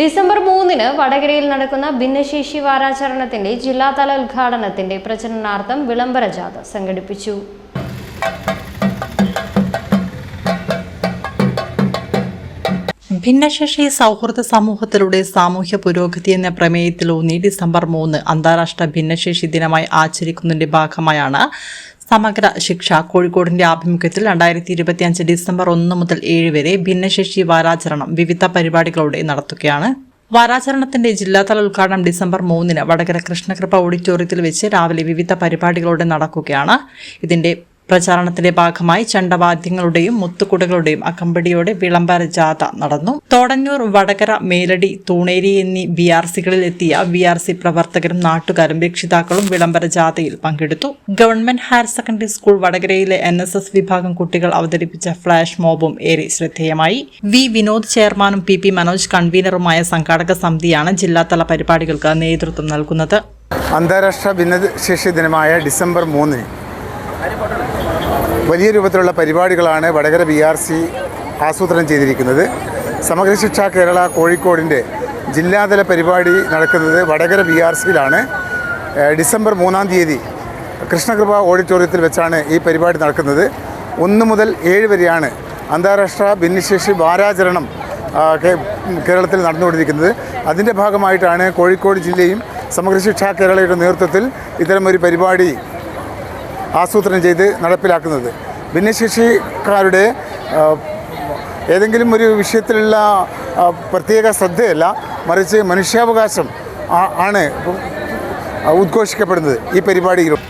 December മൂന്നിന് വടകരയിൽ നടക്കുന്ന ഭിന്നശേഷി വാരാചരണത്തിന്റെ ജില്ലാതല ഉദ്ഘാടനത്തിന്റെ പ്രചരണാർത്ഥം വിളംബര ജാഥ സംഘടിപ്പിച്ചു. ഭിന്നശേഷി സൗഹൃദ സമൂഹത്തിലൂടെ സാമൂഹ്യ പുരോഗതി എന്ന പ്രമേയത്തിലൂന്നി ഡിസംബർ മൂന്ന് അന്താരാഷ്ട്ര ഭിന്നശേഷി ദിനമായി ആചരിക്കുന്നതിന്റെ ഭാഗമായാണ് സമഗ്ര ശിക്ഷ കോഴിക്കോടിന്റെ ആഭിമുഖ്യത്തിൽ രണ്ടായിരത്തി ഇരുപത്തിയഞ്ച് ഡിസംബർ ഒന്ന് മുതൽ ഏഴ് വരെ ഭിന്നശേഷി വാരാചരണം വിവിധ പരിപാടികളോടെ നടത്തുകയാണ്. വാരാചരണത്തിന്റെ ജില്ലാതല ഉദ്ഘാടനം ഡിസംബർ മൂന്നിന് വടകര കൃഷ്ണകൃപ ഓഡിറ്റോറിയത്തിൽ വെച്ച് രാവിലെ വിവിധ പരിപാടികളോടെ നടക്കുകയാണ്. ഇതിന്റെ പ്രചാരണത്തിന്റെ ഭാഗമായി ചണ്ടവാദ്യങ്ങളുടെയും മുത്തുകുടകളുടെയും അകമ്പടിയോടെ വിളംബര ജാഥ നടന്നു. തോടന്നൂർ വടകര മേലടി തൂണേരി എന്നീ ബി ആർ സികളിൽ എത്തിയ ബി ആർ സി പ്രവർത്തകരും നാട്ടുകാരും രക്ഷിതാക്കളും വിളംബര ജാഥയിൽ പങ്കെടുത്തു. ഗവൺമെന്റ് ഹയർ സെക്കൻഡറി സ്കൂൾ വടകരയിലെ എൻ എസ് എസ് വിഭാഗം കുട്ടികൾ അവതരിപ്പിച്ച ഫ്ളാഷ് മോബും ഏറെ ശ്രദ്ധേയമായി. വി. വിനോദ് ചെയർമാനും പി. പി. മനോജ് കൺവീനറുമായ സംഘാടക സമിതിയാണ് ജില്ലാതല പരിപാടികൾക്ക് നേതൃത്വം നൽകുന്നത്. അന്താരാഷ്ട്ര ഭിന്നശേഷി ദിനമായ ഡിസംബർ മൂന്നിന് വലിയ രൂപത്തിലുള്ള പരിപാടികളാണ് വടകര ബി ആർ സി ആസൂത്രണം ചെയ്തിരിക്കുന്നത്. സമഗ്ര ശിക്ഷ കേരള കോഴിക്കോടിന്റെ ജില്ലാതല പരിപാടി നടക്കുന്നത് വടകര ബി ആർ സിയിലാണ്. ഡിസംബർ മൂന്നാം തീയതി കൃഷ്ണകൃപ ഓഡിറ്റോറിയത്തിൽ വെച്ചാണ് ഈ പരിപാടി നടക്കുന്നത്. ഒന്ന് മുതൽ ഏഴ് വരെയാണ് അന്താരാഷ്ട്ര ഭിന്നശേഷി വാരാചരണം കേരളത്തിൽ നടന്നുകൊണ്ടിരിക്കുന്നത്. അതിന്റെ ഭാഗമായിട്ടാണ് കോഴിക്കോട് ജില്ലയും സമഗ്ര ശിക്ഷാ കേരളയുടെ നേതൃത്വത്തിൽ ഇത്തരമൊരു പരിപാടി ആസൂത്രണം ചെയ്ത് നടപ്പിലാക്കുന്നത്. ഭിന്നശേഷിക്കാരുടെ ഏതെങ്കിലും ഒരു വിഷയത്തിലുള്ള പ്രത്യേക ശ്രദ്ധയല്ല മറിച്ച് മനുഷ്യാവകാശം ആണ് ഉദ്ഘോഷിക്കപ്പെടുന്നത് ഈ പരിപാടിയിലും.